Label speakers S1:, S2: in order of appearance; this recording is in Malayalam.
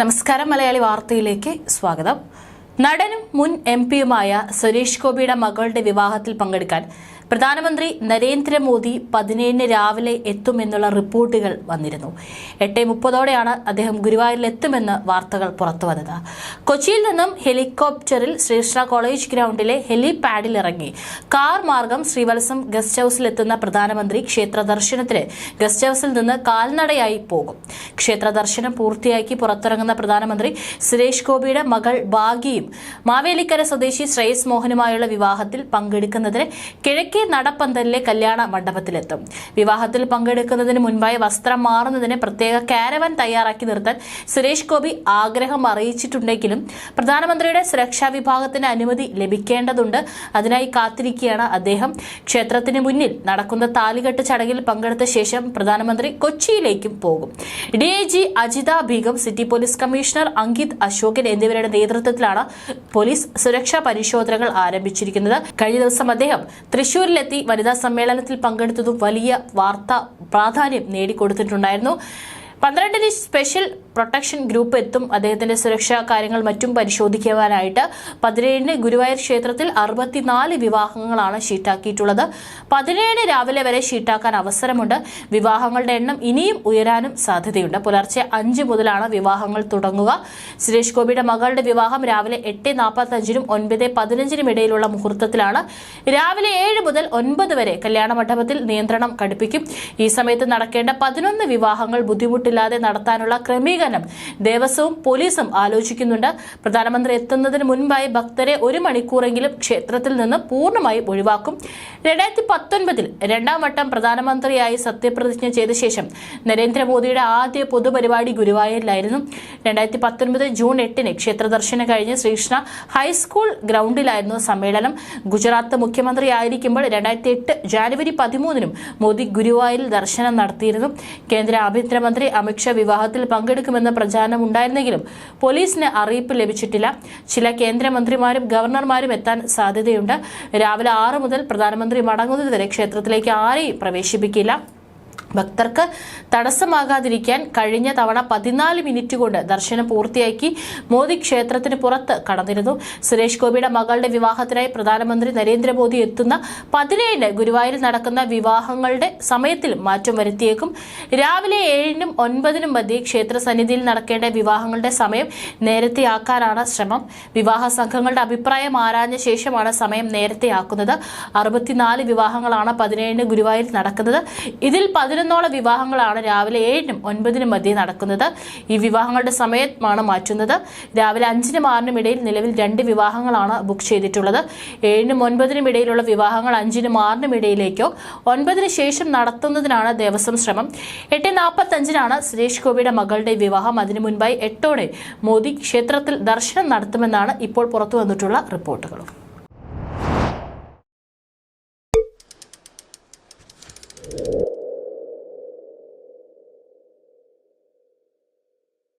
S1: നമസ്കാരം മലയാളി വാർത്തയിലേക്ക് സ്വാഗതം. നടനും മുൻ എം പിയുമായ സുരേഷ് ഗോപിയുടെ മകളുടെ വിവാഹത്തിൽ പങ്കെടുക്കാൻ പ്രധാനമന്ത്രി നരേന്ദ്രമോദി പതിനേഴിന് രാവിലെ എത്തുമെന്നുള്ള റിപ്പോർട്ടുകൾ വന്നിരുന്നു. എട്ട് മുപ്പതോടെയാണ് അദ്ദേഹം ഗുരുവായൂരിൽ എത്തുമെന്ന് വാർത്തകൾ പുറത്തുവന്നത്. കൊച്ചിയിൽ നിന്നും ഹെലികോപ്റ്ററിൽ ശ്രീകൃഷ്ണ കോളേജ് ഗ്രൗണ്ടിലെ ഹെലിപാഡിൽ ഇറങ്ങി കാർ മാർഗം ശ്രീവത്സം ഗസ്റ്റ് ഹൌസിലെത്തുന്ന പ്രധാനമന്ത്രി ക്ഷേത്ര ദർശനത്തിന് ഗസ്റ്റ് ഹൌസിൽ നിന്ന് കാൽനടയായി പോകും. ക്ഷേത്ര ദർശനം പൂർത്തിയാക്കി പുറത്തിറങ്ങുന്ന പ്രധാനമന്ത്രി സുരേഷ് ഗോപിയുടെ മകൾ ഭാഗ്യയും മാവേലിക്കര സ്വദേശി ശ്രേയസ് മോഹനുമായുള്ള വിവാഹത്തിൽ പങ്കെടുക്കുന്നതിന് കിഴക്കേ നടപ്പന്തലിലെ കല്യാണ മണ്ഡപത്തിലെത്തും. വിവാഹത്തിൽ പങ്കെടുക്കുന്നതിന് മുൻപായി വസ്ത്രം മാറുന്നതിന് പ്രത്യേക കാരവൻ തയ്യാറാക്കി നിർത്താൻ സുരേഷ് ഗോപി ആഗ്രഹം അറിയിച്ചിട്ടുണ്ടെങ്കിലും പ്രധാനമന്ത്രിയുടെ സുരക്ഷാ വിഭാഗത്തിന് അനുമതി ലഭിക്കേണ്ടതുണ്ട്. അതിനായി കാത്തിരിക്കുകയാണ് അദ്ദേഹം. ക്ഷേത്രത്തിന് മുന്നിൽ നടക്കുന്ന താലികെട്ട് ചടങ്ങിൽ പങ്കെടുത്ത ശേഷം പ്രധാനമന്ത്രി കൊച്ചിയിലേക്കും പോകും. D I G Ajitha Begum city police commissioner Ankit Ashokan എന്നിവരുടെ നേതൃത്വത്തിലാണ് പോലീസ് സുരക്ഷാ പരിശോധനകൾ ആരംഭിച്ചിരിക്കുന്നത്. കഴിഞ്ഞ ദിവസം അദ്ദേഹം തൃശൂരിലെത്തി വനിതാ സമ്മേളനത്തിൽ പങ്കെടുത്തതും വലിയ വാർത്താ പ്രാധാന്യം നേടിക്കൊടുത്തിട്ടുണ്ടായിരുന്നു. പന്ത്രണ്ടിന് സ്പെഷ്യൽ പ്രൊട്ടക്ഷൻ ഗ്രൂപ്പ് എത്തും. അദ്ദേഹത്തിന്റെ സുരക്ഷാ കാര്യങ്ങൾ മറ്റും പരിശോധിക്കുവാനായിട്ട് പതിനേഴിന് ഗുരുവായൂർ ക്ഷേത്രത്തിൽ അറുപത്തിനാല് വിവാഹങ്ങളാണ് ഷീട്ടാക്കിയിട്ടുള്ളത് പതിനേഴ് രാവിലെ വരെ ഷീട്ടാക്കാൻ അവസരമുണ്ട്. വിവാഹങ്ങളുടെ എണ്ണം ഇനിയും ഉയരാനും സാധ്യതയുണ്ട്. പുലർച്ചെ അഞ്ച് മുതലാണ് വിവാഹങ്ങൾ തുടങ്ങുക. സുരേഷ് ഗോപിയുടെ മകളുടെ വിവാഹം രാവിലെ എട്ട് നാൽപ്പത്തി അഞ്ചിനും ഒൻപത് പതിനഞ്ചിനും ഇടയിലുള്ള മുഹൂർത്തത്തിലാണ്. രാവിലെ ഏഴ് മുതൽ ഒൻപത് വരെ കല്യാണ മണ്ഡപത്തിൽ നിയന്ത്രണം കടുപ്പിക്കും ഈ സമയത്ത് നടക്കേണ്ട പതിനൊന്ന് വിവാഹങ്ങൾ ബുദ്ധിമുട്ടില്ലാതെ നടത്താനുള്ള ക്രമീകരണം ദേവസ്വവും പോലീസും ആലോചിക്കുന്നുണ്ട്. പ്രധാനമന്ത്രി എത്തുന്നതിന് മുൻപായി ഭക്തരെ ഒരു മണിക്കൂറെങ്കിലും ക്ഷേത്രത്തിൽ നിന്ന് പൂർണമായും ഒഴിവാക്കും. രണ്ടായിരത്തി പത്തൊൻപതിൽ രണ്ടാം വട്ടം പ്രധാനമന്ത്രിയായി സത്യപ്രതിജ്ഞ ചെയ്ത ശേഷം നരേന്ദ്രമോദിയുടെ ആദ്യ പൊതുപരിപാടി ഗുരുവായൂരിലായിരുന്നു. രണ്ടായിരത്തി പത്തൊൻപത് ജൂൺ എട്ടിന് ക്ഷേത്ര ദർശനം കഴിഞ്ഞ് ശ്രീകൃഷ്ണ ഹൈസ്കൂൾ ഗ്രൗണ്ടിലായിരുന്നു സമ്മേളനം. ഗുജറാത്ത് മുഖ്യമന്ത്രി ആയിരിക്കുമ്പോൾ രണ്ടായിരത്തി എട്ട് ജാനുവരി പതിമൂന്നിനും മോദി ഗുരുവായൂരിൽ ദർശനം നടത്തിയിരുന്നു. കേന്ദ്ര ആഭ്യന്തരമന്ത്രി അമിത്ഷാ വിവാഹത്തിൽ പങ്കെടുക്കുമെന്ന പ്രചാരണം ഉണ്ടായിരുന്നെങ്കിലും പോലീസിന് അറിയിപ്പ് ലഭിച്ചിട്ടില്ല. ചില കേന്ദ്രമന്ത്രിമാരും ഗവർണർമാരും എത്താൻ സാധ്യതയുണ്ട്. രാവിലെ ആറ് മുതൽ പ്രധാനമന്ത്രി മടങ്ങുന്നതുവരെ ക്ഷേത്രത്തിലേക്ക് ആരെയും പ്രവേശിപ്പിക്കില്ല. ഭക്തർക്ക് തടസ്സമാകാതിരിക്കാൻ കഴിഞ്ഞ തവണ പതിനാല് മിനിറ്റ് കൊണ്ട് ദർശനം പൂർത്തിയാക്കി മോദി ക്ഷേത്രത്തിന് പുറത്ത് കടന്നിരുന്നു. സുരേഷ് ഗോപിയുടെ മകളുടെ വിവാഹത്തിനായി പ്രധാനമന്ത്രി നരേന്ദ്രമോദി എത്തുന്ന പതിനേഴിന് ഗുരുവായൂരിൽ നടക്കുന്ന വിവാഹങ്ങളുടെ സമയത്തിൽ മാറ്റം വരുത്തിയേക്കും. രാവിലെ ഏഴിനും ഒൻപതിനും മധ്യേ ക്ഷേത്ര സന്നിധിയിൽ നടക്കേണ്ട വിവാഹങ്ങളുടെ സമയം നേരത്തെയാക്കാനാണ് ശ്രമം. വിവാഹ സംഘങ്ങളുടെ അഭിപ്രായം ആരാഞ്ഞ ശേഷമാണ് സമയം നേരത്തെയാക്കുന്നത് അറുപത്തിനാല് വിവാഹങ്ങളാണ് പതിനേഴിന് ഗുരുവായൂരിൽ നടക്കുന്നത്. ഇതിൽ പതിനൊന്നോളം വിവാഹങ്ങളാണ് രാവിലെ ഏഴിനും ഒൻപതിനും മധ്യേ നടക്കുന്നത്. ഈ വിവാഹങ്ങളുടെ സമയമാണ് മാറ്റുന്നത്. രാവിലെ അഞ്ചിനും ആറിനും ഇടയിൽ നിലവിൽ രണ്ട് വിവാഹങ്ങളാണ് ബുക്ക് ചെയ്തിട്ടുള്ളത്. ഏഴിനും ഒൻപതിനും ഇടയിലുള്ള വിവാഹങ്ങൾ അഞ്ചിനും ആറിനും ഇടയിലേക്കോ ഒൻപതിന് ശേഷം നടത്തുന്നതിനാണ് ദേവസ്വം ശ്രമം. എട്ട് നാൽപ്പത്തി അഞ്ചിനാണ് സുരേഷ് ഗോപിയുടെ മകളുടെ വിവാഹം. അതിനു മുൻപായി എട്ടോടെ മോദി ക്ഷേത്രത്തിൽ ദർശനം നടത്തുമെന്നാണ് ഇപ്പോൾ പുറത്തു വന്നിട്ടുള്ള റിപ്പോർട്ടുകളും.